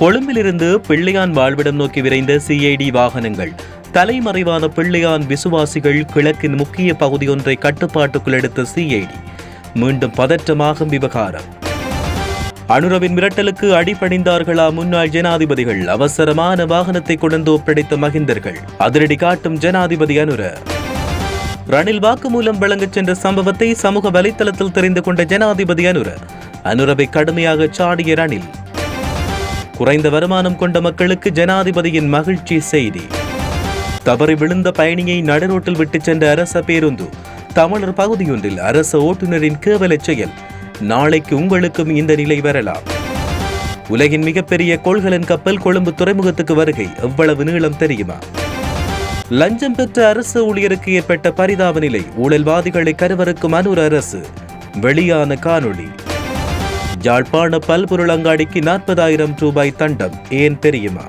கொழும்பிலிருந்து பிள்ளையான் வாழ்விடம் நோக்கி விரைந்த சிஐடி வாகனங்கள். தலைமறைவான பிள்ளையான் விசுவாசிகள் கிழக்கின் முக்கிய பகுதியொன்றை கட்டுப்பாட்டுக்குள் எடுத்த சிஐடி மீண்டும் பதற்றமாகும் விவகாரம். அனுரவின் மிரட்டலுக்கு அடிபணிந்தார்களா முன்னாள் ஜனாதிபதிகள்? அவசரமான வாகனத்தை கொண்டு ஒப்படைத்த மகிந்தர்கள் அதிரடி காட்டும் ஜனாதிபதி அனுர. ரணில் வாக்குமூலம் வழங்கச் சென்ற சம்பவத்தை சமூக வலைத்தளத்தில் தெரிந்து கொண்ட ஜனாதிபதி அனுர. அனுரவை கடுமையாக சாடிய ரணில் குறைந்த வருமானம் கொண்ட மக்களுக்கு ஜனாதிபதியின் மகிழ்ச்சி செய்தி. தவறி விழுந்த பயணியை நடுரோட்டில் விட்டுச் சென்ற அரச பேருந்து. தமிழர் பகுதியொன்றில் அரச ஓட்டுநரின் கேவலச் செயல். நாளைக்கு உங்களுக்கும் இந்த நிலை வரலாம். உலகின் மிகப்பெரிய கொள்கலன் கப்பல் கொழும்பு துறைமுகத்துக்கு வருகை. எவ்வளவு நீளம் தெரியுமா? லஞ்சம் பெற்ற அரசு ஊழியருக்கு ஏற்பட்ட பரிதாப நிலை. ஊழல்வாதிகளை கருவறுக்கும் அனூர் அரசு. வெளியான காணொளி. யாழ்ப்பாண பல்பொருள் அங்காடிக்கு நாற்பதாயிரம் ரூபாய் தண்டம். ஏன் தெரியுமா?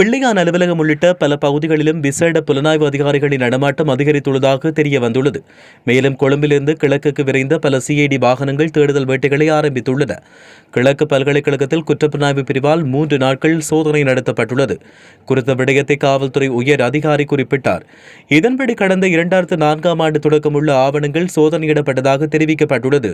பிள்ளையான் அலுவலகம் உள்ளிட்ட பல பகுதிகளிலும் விசேட புலனாய்வு அதிகாரிகளின் நடமாட்டம் அதிகரித்துள்ளதாக தெரிய வந்துள்ளது மேலும் கொழும்பிலிருந்து கிழக்குக்கு விரைந்த பல சிஐடி வாகனங்கள் தேடுதல் வேட்டைகளை ஆரம்பித்துள்ளன. கிழக்கு பல்கலைக்கழகத்தில் குற்றப்புலனாய்வு பிரிவால் மூன்று நாட்கள் சோதனை நடத்தப்பட்டுள்ளது. குறித்த விடயத்தை காவல்துறை உயர் அதிகாரி குறிப்பிட்டார். இதன்படி கடந்த இரண்டாயிரத்து நான்காம் ஆண்டு தொடக்கமுள்ள ஆவணங்கள் சோதனையிடப்பட்டதாக தெரிவிக்கப்பட்டுள்ளது.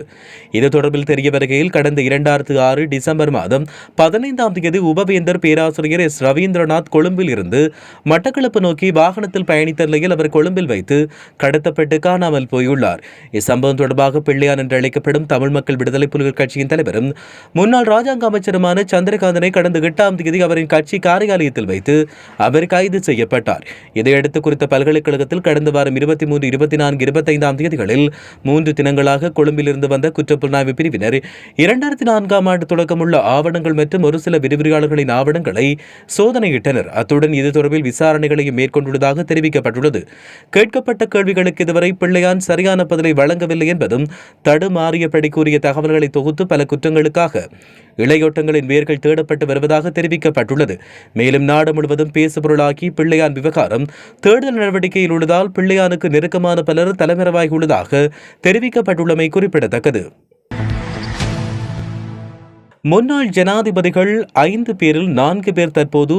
இது தொடர்பில் தெரிய வருகையில் கடந்த இரண்டாயிரத்து ஆறு டிசம்பர் மாதம் பதினைந்தாம் தேதி உபவேந்தர் பேராசிரியர் எஸ். ரவீந்திரநாத் கொழும்பில் இருந்து மட்டக்களப்பு நோக்கி வாகனத்தில் பயணித்த நிலையில் அவர் கொழும்பில் வைத்து கடத்தப்பட்டு காணாமல் போயுள்ளார். இச்சம்பவம் தொடர்பாக பிள்ளையான் என்று அழைக்கப்படும் தமிழ் மக்கள் விடுதலை புலிகள் கட்சியின் தலைவரும் முன்னாள் ராஜாங்க அமைச்சருமான சந்திரகாந்தனை கடந்த எட்டாம் தேதி அவரின் கட்சி காரியாலயத்தில் வைத்து அவர் கைது செய்யப்பட்டார். இதையடுத்து குறித்த பல்கலைக்கழகத்தில் கடந்த வாரம் இருபத்தி மூன்று இருபத்தி நான்கு இருபத்தைந்தாம் தேதிகளில் மூன்று தினங்களாக கொழும்பிலிருந்து வந்த குற்றப்புலனாய்வு பிரிவினர் இரண்டாயிரத்தி நான்காம் ஆண்டு தொடக்கமுள்ள ஆவணங்கள் மற்றும் ஒரு சில விரிவுரையாளர்களின் ஆவணங்களை சோதனையிட்டு சோதனையிட்டனர் அத்துடன் இது தொடர்பில் விசாரணைகளையும் மேற்கொண்டுள்ளதாக தெரிவிக்கப்பட்டுள்ளது. கேட்கப்பட்ட கேள்விகளுக்கு இதுவரை பிள்ளையான் சரியான பதிலை வழங்கவில்லை என்பதும் தடுமாறியபடி கூறிய தகவல்களை தொகுத்து பல குற்றங்களுக்காக இளையோட்டங்களின் வேர்கள் தேடப்பட்டு வருவதாக தெரிவிக்கப்பட்டுள்ளது. மேலும் நாடு முழுவதும் பேசுபொருளாகி பிள்ளையான் விவகாரம் தேடுதல் நடவடிக்கையில் உள்ளதால் பிள்ளையானுக்கு நெருக்கமான பலர் தலைமறைவாகியுள்ளதாக தெரிவிக்கப்பட்டுள்ளமை குறிப்பிடத்தக்கது. முன்னாள் ஜனாதிபதிகள் ஐந்து பேரில் நான்கு பேர் தற்போது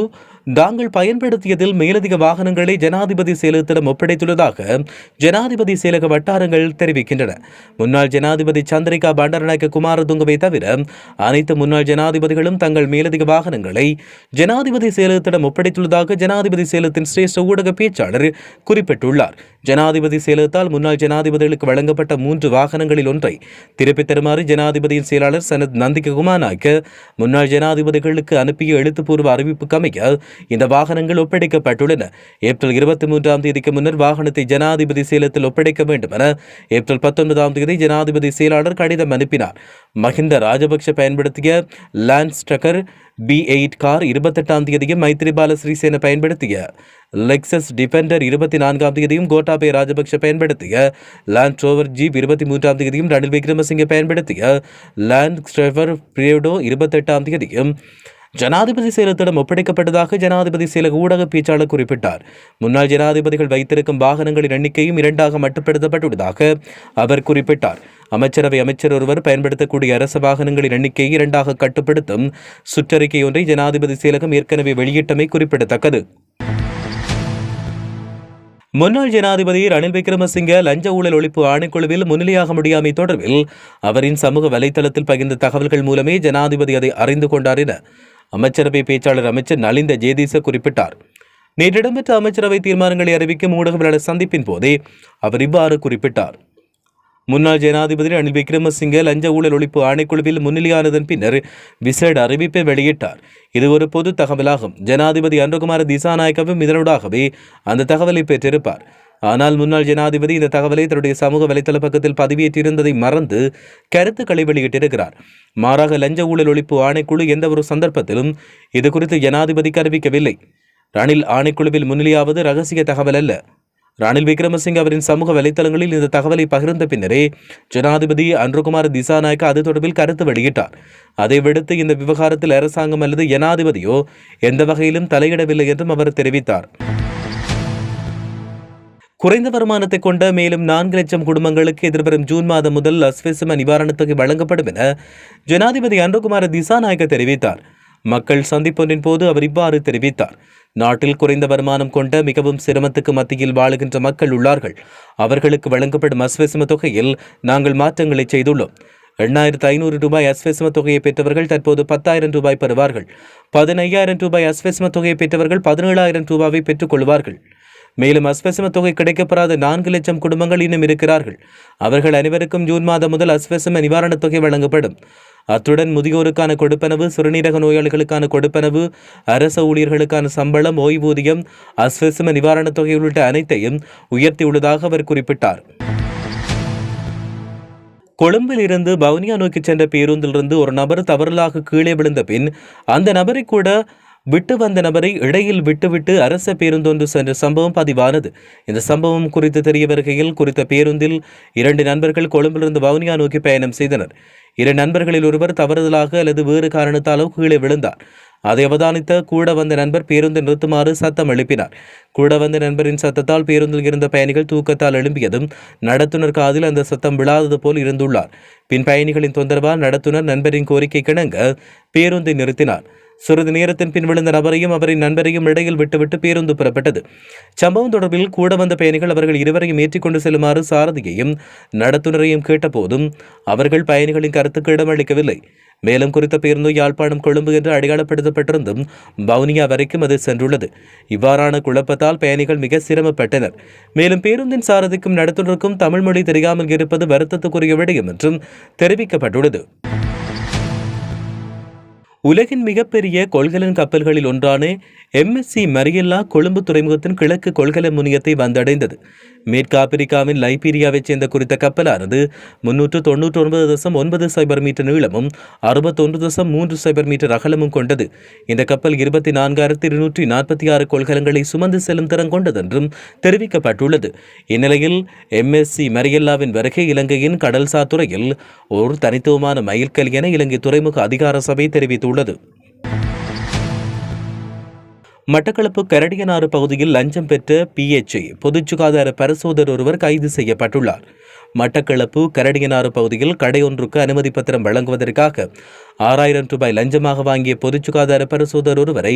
தாங்கள் பயன்படுத்தியதில் மேலதிக வாகனங்களை ஜனாதிபதி செயலகத்திடம் ஒப்படைத்துள்ளதாக ஜனாதிபதி செயலக வட்டாரங்கள் தெரிவிக்கின்றன. முன்னாள் ஜனாதிபதி சந்திரிகா பண்டாரநாயக்க குமாரதுங்கவை தவிர அனைத்து முன்னாள் ஜனாதிபதிகளும் தங்கள் மேலதிக வாகனங்களை ஜனாதிபதி செயலகத்திடம் ஒப்படைத்துள்ளதாக ஜனாதிபதி செயலகத்தின் சிரேஷ்ட ஊடக பேச்சாளர் குறிப்பிட்டுள்ளார். ஜனாதிபதி செயலகத்தால் முன்னாள் ஜனாதிபதிகளுக்கு வழங்கப்பட்ட மூன்று வாகனங்களில் ஒன்றை திருப்பித் தருமாறு ஜனாதிபதியின் செயலாளர் சனத் நந்திக குமாநாயக்க முன்னாள் ஜனாதிபதிகளுக்கு அனுப்பிய எழுத்துப்பூர்வ அறிவிப்புக்கு அமைய இந்த வாகனங்கள் ஒப்படைக்கப்பட்டுள்ளன. ஏப்ரல் இருபத்தி மூன்றாம் தேதிக்கு முன்னர் வாகனத்தை ஜனாதிபதி சேலத்தில் ஒப்படைக்க வேண்டும் என ஏப்ரல் பத்தொன்பதாம் தேதி ஜனாதிபதி செயலாளர் கடிதம் அனுப்பினார். மஹிந்த ராஜபக்ஷ பயன்படுத்திய Land Cruiser B eight car இருபத்தெட்டாம் தேதியும் மைத்ரிபால ஸ்ரீசேன பயன்படுத்திய லெக்சஸ் டிஃபெண்டர் இருபத்தி நான்காம் தேதியும் கோட்டாபய ராஜபக்ஷ பயன்படுத்திய லேண்ட் ரோவர் ஜீப் இருபத்தி மூன்றாம் தேதியும் ரணில் விக்ரமசிங்கே பயன்படுத்திய லேண்ட் ஸ்ட்ரெவர் பிரியடோ இருபத்தெட்டாம் தேதியும் ஜனாதிபதி சேலத்திடம் ஒப்படைக்கப்பட்டதாக ஜனாதிபதி செயலக ஊடக பேச்சாளர் குறிப்பிட்டார். முன்னாள் ஜனாதிபதிகள் வைத்திருக்கும் வாகனங்களின் எண்ணிக்கையும் இரண்டாக மட்டுப்படுத்தப்பட்டுள்ளதாக அவர் குறிப்பிட்டார். அமைச்சரவை அமைச்சர் ஒருவர் பயன்படுத்தக்கூடிய அரச வாகனங்களின் எண்ணிக்கையை இரண்டாக கட்டுப்படுத்தும் சுற்றறிக்கை ஒன்றை ஜனாதிபதி செயலகம் ஏற்கனவே வெளியிட்டமை குறிப்பிடத்தக்கது. முன்னாள் ஜனாதிபதி ரணில் விக்ரமசிங்க லஞ்ச ஊழல் ஒழிப்பு ஆணைக்குழுவில் முன்னிலையாக முடியாமை தொடர்பில் அவரின் சமூக வலைதளத்தில் பகிர்ந்த தகவல்கள் மூலமே ஜனாதிபதி அதை அறிந்து கொண்டார் என அமைச்சரவை பேச்சாளர் அமைச்சர் நலிந்த ஜேதீச குறிப்பிட்டார். நேற்று இடம்பெற்ற அமைச்சரவை தீர்மானங்களை அறிவிக்கும் ஊடகவியலாளர் சந்திப்பின் போதே அவர் இவ்வாறு குறிப்பிட்டார். முன்னாள் ஜனாதிபதி ரணில் விக்ரமசிங்க லஞ்ச ஊழல் ஒழிப்பு ஆணைக்குழுவில் முன்னிலையானதன் பின்னர் விசேட அறிவிப்பை வெளியிட்டார். இது ஒரு பொது தகவலாகும். ஜனாதிபதி அன்றகுமார திசாநாயக்கவும் இதனூடாகவே அந்த தகவலை பெற்றிருப்பார். ஆனால் முன்னாள் ஜனாதிபதி இந்த தகவலை தன்னுடைய சமூக வலைத்தள பக்கத்தில் பதிவேற்றிருந்ததை மறந்து கருத்துக்களை வெளியிட்டிருக்கிறார். மாறாக லஞ்ச ஊழல் ஒழிப்பு ஆணைக்குழு எந்த ஒரு சந்தர்ப்பத்திலும் இது குறித்து ஜனாதிபதிக்கு அறிவிக்கவில்லை. ரணில் ஆணைக்குழுவில் முன்னிலையாவது ரகசிய தகவல் அல்ல. ரணில் விக்ரமசிங்க அவரின் சமூக வலைத்தளங்களில் இந்த தகவலை பகிர்ந்த பின்னரே ஜனாதிபதி அன்றுகுமார் திசாநாயக்க அது தொடர்பில் கருத்து வெளியிட்டார். அதை விடுத்து இந்த விவகாரத்தில் அரசாங்கம் அல்லது ஜனாதிபதியோ எந்த வகையிலும் தலையிடவில்லை என்றும் அவர் தெரிவித்தார். குறைந்த வருமானத்தை கொண்ட மேலும் நான்கு லட்சம் குடும்பங்களுக்கு எதிர்வரும் ஜூன் மாதம் முதல் அஸ்வசம நிவாரணத் தொகை வழங்கப்படும் என ஜனாதிபதி அன்புகுமார திசாநாயக்க தெரிவித்தார். மக்கள் சந்திப்பொன்றின் போது அவர் இவ்வாறு தெரிவித்தார். நாட்டில் குறைந்த வருமானம் கொண்ட மிகவும் சிரமத்துக்கு மத்தியில் வாழுகின்ற மக்கள் உள்ளார்கள். அவர்களுக்கு வழங்கப்படும் அஸ்வசம தொகையில் நாங்கள் மாற்றங்களை செய்துள்ளோம். எண்ணாயிரத்து ஐநூறு ரூபாய் அஸ்வசம தொகையை பெற்றவர்கள் தற்போது பத்தாயிரம் ரூபாய் பெறுவார்கள். பதினையாயிரம் ரூபாய் அஸ்வசம தொகையை பெற்றவர்கள் பதினேழாயிரம் ரூபாவை பெற்றுக் கொள்வார்கள். மேலும் அஸ்வசம தொகை கிடைக்கப்பெறாத. நான்கு லட்சம் குடும்பங்கள் இன்னும் இருக்கிறார்கள். அவர்கள் அனைவருக்கும் ஜூன் மாதம் முதல் அஸ்வசம நிவாரணத் தொகை வழங்கப்படும். அத்துடன் முதியோருக்கான கொடுப்பனவு சிறுநீரக நோயாளிகளுக்கான கொடுப்பனவு அரச ஊழியர்களுக்கான சம்பளம் ஓய்வூதியம் அஸ்வசம நிவாரணத் தொகை உள்ளிட்ட அனைத்தையும் உயர்த்தியுள்ளதாக அவர் குறிப்பிட்டார். கொழும்பில் இருந்து வவுனியா நோக்கி சென்ற பேருந்திலிருந்து ஒரு நபர் தவறலாக கீழே விழுந்த பின் அந்த நபரை கூட விட்டு வந்த நபரை இடையில் விட்டுவிட்டு அரச பேருந்தொன்று சென்ற சம்பவம் பதிவானது. இந்த சம்பவம் குறித்து தெரிய வருகையில் குறித்த பேருந்தில் இரண்டு நண்பர்கள் கொழும்பிலிருந்து வவுனியா நோக்கி பயணம் செய்தனர். இரு நண்பர்களில் ஒருவர் தவறுதலாக அல்லது வேறு காரணத்தாலோ கீழே விழுந்தார். அதை அவதானித்த கூட வந்த நண்பர் பேருந்தை நிறுத்துமாறு சத்தம் எழுப்பினார். கூட வந்த நண்பரின் சத்தத்தால் பேருந்தில் இருந்த பயணிகள் தூக்கத்தால் எழும்பியதும் நடத்துனர் காதில் அந்த சத்தம் விழாதது போல் இருந்துள்ளார். பின் பயணிகளின் தொந்தரவால் நடத்துனர் நண்பரின் கோரிக்கை கிணங்க பேருந்தை நிறுத்தினார். சிறிது நேரத்தின் பின் விழுந்த நபரையும் அவரின் நண்பரையும் இடையில் விட்டுவிட்டு பேருந்து புறப்பட்டது. சம்பவம் தொடர்பில் கூட வந்த பயணிகள் அவர்கள் இருவரையும் ஏற்றிக்கொண்டு செல்லுமாறு சாரதியையும் நடத்துனரையும் கேட்டபோதும் அவர்கள் பயணிகளின் கருத்துக்கு இடமளிக்கவில்லை. மேலும் குறித்த பேருந்து யாழ்ப்பாணம் கொழும்பு என்று அடையாளப்படுத்தப்பட்டிருந்தும் வவுனியா வரைக்கும் அது சென்றுள்ளது. இவ்வாறான குழப்பத்தால் பயணிகள் மிக சிரமப்பட்டனர். மேலும் பேருந்தின் சாரதிக்கும் நடத்துனருக்கும் தமிழ் மொழி தெரியாமல் இருப்பது வருத்தத்துக்குரிய விடயம் என்றும் தெரிவிக்கப்பட்டுள்ளது. உலகின் மிகப்பெரிய கொள்கலன் கப்பல்களில் ஒன்றான எம்எஸ்சி மரியல்லா கொழும்பு துறைமுகத்தின் கிழக்கு கொள்கலன் முனையத்தை வந்தடைந்தது. மேற்கு ஆப்பிரிக்காவின் லைபீரியாவைச் சேர்ந்த குறித்த கப்பலானது முன்னூற்று தொன்னூற்றி ஒன்பது தசம் ஒன்பது சைபர் மீட்டர் நீளமும் அறுபத்தொன்று தசம் மூன்று சைபர் மீட்டர் அகலமும் கொண்டது. இந்த கப்பல் இருபத்தி நான்காயிரத்தி இருநூற்றி நாற்பத்தி ஆறு கொள்கலங்களை சுமந்து செல்லும் திறன் கொண்டதென்றும் தெரிவிக்கப்பட்டுள்ளது. இந்நிலையில் எம்எஸ்சி மரியல்லாவின் வருகை இலங்கையின் கடல்சார் துறையில் ஒரு தனித்துவமான மைல்கல் என இலங்கை துறைமுக அதிகார சபை தெரிவித்துள்ளது. மட்டக்களப்பு கரடியனாறு பகுதியில் லஞ்சம் பெற்ற பிஎச்ஐ பொதுச் சுகாதார பரிசோதர் ஒருவர் கைது செய்யப்பட்டுள்ளார். மட்டக்களப்பு கரடியனாறு பகுதியில் கடையொன்றுக்கு அனுமதி பத்திரம் வழங்குவதற்காக ஆறாயிரம் ரூபாய் லஞ்சமாக வாங்கிய பொதுச் சுகாதார பரிசோதர் ஒருவரை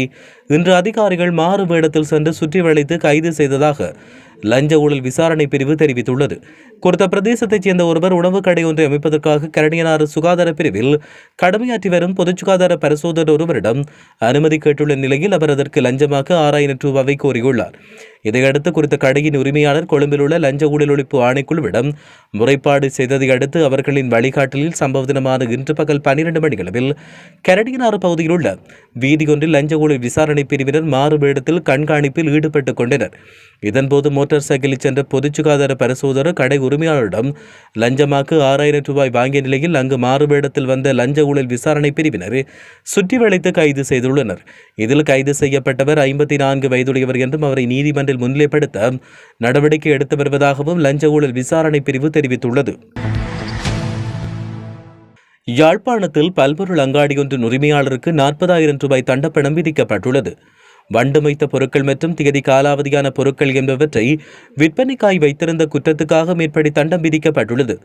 இன்று அதிகாரிகள் மாறு வேடத்தில் சென்று சுற்றி வளைத்து கைது செய்ததாக லஞ்ச ஊழல் விசாரணை பிரிவு தெரிவித்துள்ளது. குறித்த பிரதேசத்தைச் சேர்ந்த ஒருவர் உணவு கடை ஒன்றை அமைப்பதற்காக கரணியனாறு சுகாதார பிரிவில் கடமையாற்றி வரும் பொதுச் சுகாதார பரிசோதர் ஒருவரிடம் அனுமதி கேட்டுள்ள நிலையில் அவர் அதற்கு லஞ்சமாக ஆறாயிரம் ரூபாவை கோரியுள்ளார். இதையடுத்து குறித்த கடையின் உரிமையாளர் கொழும்பில் உள்ள லஞ்ச ஊழல் ஒழிப்பு ஆணைக்குழுவிடம் முறைப்பாடு செய்ததை அடுத்து அவர்களின் வழிகாட்டலில் சம்பவ தினமான இன்று பகல் பனிரெண்டு மணியளவில் கரடியனாறு பகுதியில் உள்ள வீதியொன்றில் லஞ்ச ஊழல் விசாரணை பிரிவினர் மாறுவேடத்தில் கண்காணிப்பில் ஈடுபட்டுக் கொண்டனர். இதன்போது மோட்டார் சைக்கிளில் சென்ற பொது சுகாதார பரிசோதகர் கடை உரிமையாளரிடம் லஞ்சமாக்கு ஆறாயிரம் ரூபாய் வாங்கிய நிலையில் அங்கு மாறுவேடத்தில் வந்த லஞ்ச ஊழல் விசாரணை பிரிவினர் சுற்றி வளைத்து கைது செய்துள்ளனர். இதில் கைது செய்யப்பட்டவர் ஐம்பத்தி நான்கு வயதுடையவர் என்றும் அவரை நீதிமன்றில் முன்னிலைப்படுத்த நடவடிக்கை எடுத்து வருவதாகவும் லஞ்ச ஊழல் விசாரணை பிரிவு தெரிவித்துள்ளது. யாழ்ப்பாணத்தில் பல்பொருள் அங்காடியொன்றின் உரிமையாளருக்கு நாற்பதாயிரம் ரூபாய் தண்டப்பணம் விதிக்கப்பட்டுள்ளது. வண்டுமைத்த பொருட்கள் மற்றும் திகதி காலாவதியான பொருட்கள் என்பவற்றை விற்பனைக்காய் வைத்திருந்த குற்றத்துக்காக மேற்படி தண்டம் விதிக்கப்பட்டுள்ளது.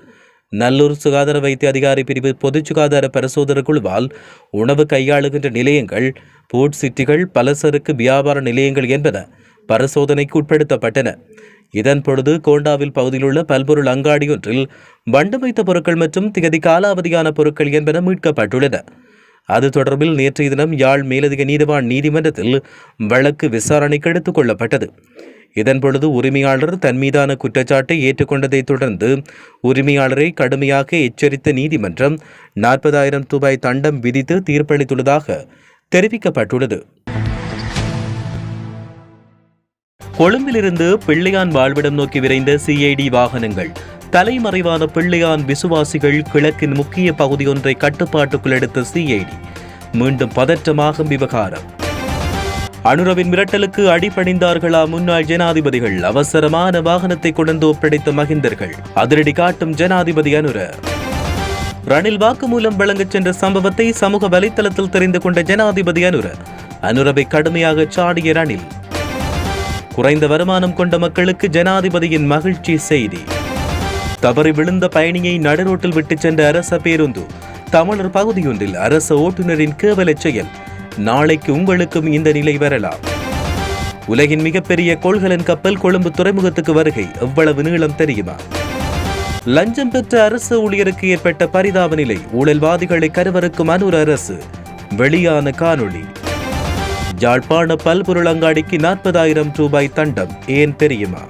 நல்லூர் சுகாதார வைத்திய அதிகாரி பிரிவு பொது சுகாதார பரிசோதனை குழுவால் உணவு கையாளுகின்ற நிலையங்கள் போட் சிட்டிகள் பலசருக்கு வியாபார நிலையங்கள் என்பன பரிசோதனைக்கு உட்படுத்தப்பட்டன. இதன் பொழுது கோண்டாவில் பகுதியிலுள்ள பல்பொருள் அங்காடியொன்றில் வண்டு வைத்த பொருட்கள் மற்றும் திகதி காலாவதியான பொருட்கள் என்பன மீட்கப்பட்டுள்ளன. அது தொடர்பில் நேற்றைய தினம் யாழ் மேலதிக நீதிவான் நீதிமன்றத்தில் வழக்கு விசாரணைக்கு எடுத்துக் கொள்ளப்பட்டது. இதன் பொழுது உரிமையாளர் தன் மீதான குற்றச்சாட்டை ஏற்றுக்கொண்டதைத் தொடர்ந்து உரிமையாளரை கடுமையாக எச்சரித்த நீதிமன்றம் நாற்பதாயிரம் ரூபாய் தண்டம் விதித்து தீர்ப்பளித்துள்ளதாக தெரிவிக்கப்பட்டுள்ளது. கொழும்பிலிருந்து பிள்ளையான் வாழ்விடம் நோக்கி விரைந்த சிஐடி வாகனங்கள். தலைமறைவான பிள்ளையான் விசுவாசிகள் கிழக்கின் முக்கிய பகுதியொன்றை கட்டுப்பாட்டுக்குள் எடுத்த சிஐடி மீண்டும் பதற்றமாகும் விவகாரம். அனுரவின் மிரட்டலுக்கு அடிபணிந்தார்களா முன்னாள் ஜனாதிபதிகள்? அவசரமான வாகனத்தை கொண்டு ஒப்படைத்த மகிந்தர்கள் அதிரடி காட்டும் ஜனாதிபதி அனுர ரணில் வாக்குமூலம் வழங்கச் சென்ற சம்பவத்தை சமூக வலைத்தளத்தில் தெரிந்து கொண்ட ஜனாதிபதி அனுர அனுரவை கடுமையாக சாடிய ரணில் குறைந்த வருமானம் கொண்ட மக்களுக்கு ஜனாதிபதியின் மகிழ்ச்சி செய்தி. தவறி விழுந்த பயணியை நடுரோட்டில் விட்டுச் சென்ற அரச பேருந்து. தமிழர் பகுதியொன்றில் அரச ஓட்டுநரின் கேவலச் செயல். நாளைக்கு உங்களுக்கும் இந்த நிலை வரலாம். உலகின் மிகப்பெரிய கொள்கலன் கப்பல் கொழும்பு துறைமுகத்துக்கு வருகை. எவ்வளவு நீளம் தெரியுமா? லஞ்சம் பெற்ற அரசு ஊழியருக்கு ஏற்பட்ட பரிதாப நிலை. ஊழல்வாதிகளை கருவறுக்கும் அனூர் அரசு. வெளியான காணொளி. யாழ்ப்பாண பல்பொருள் அங்காடிக்கு நாற்பதாயிரம் ரூபாய் தண்டம். ஏன் தெரியுமா?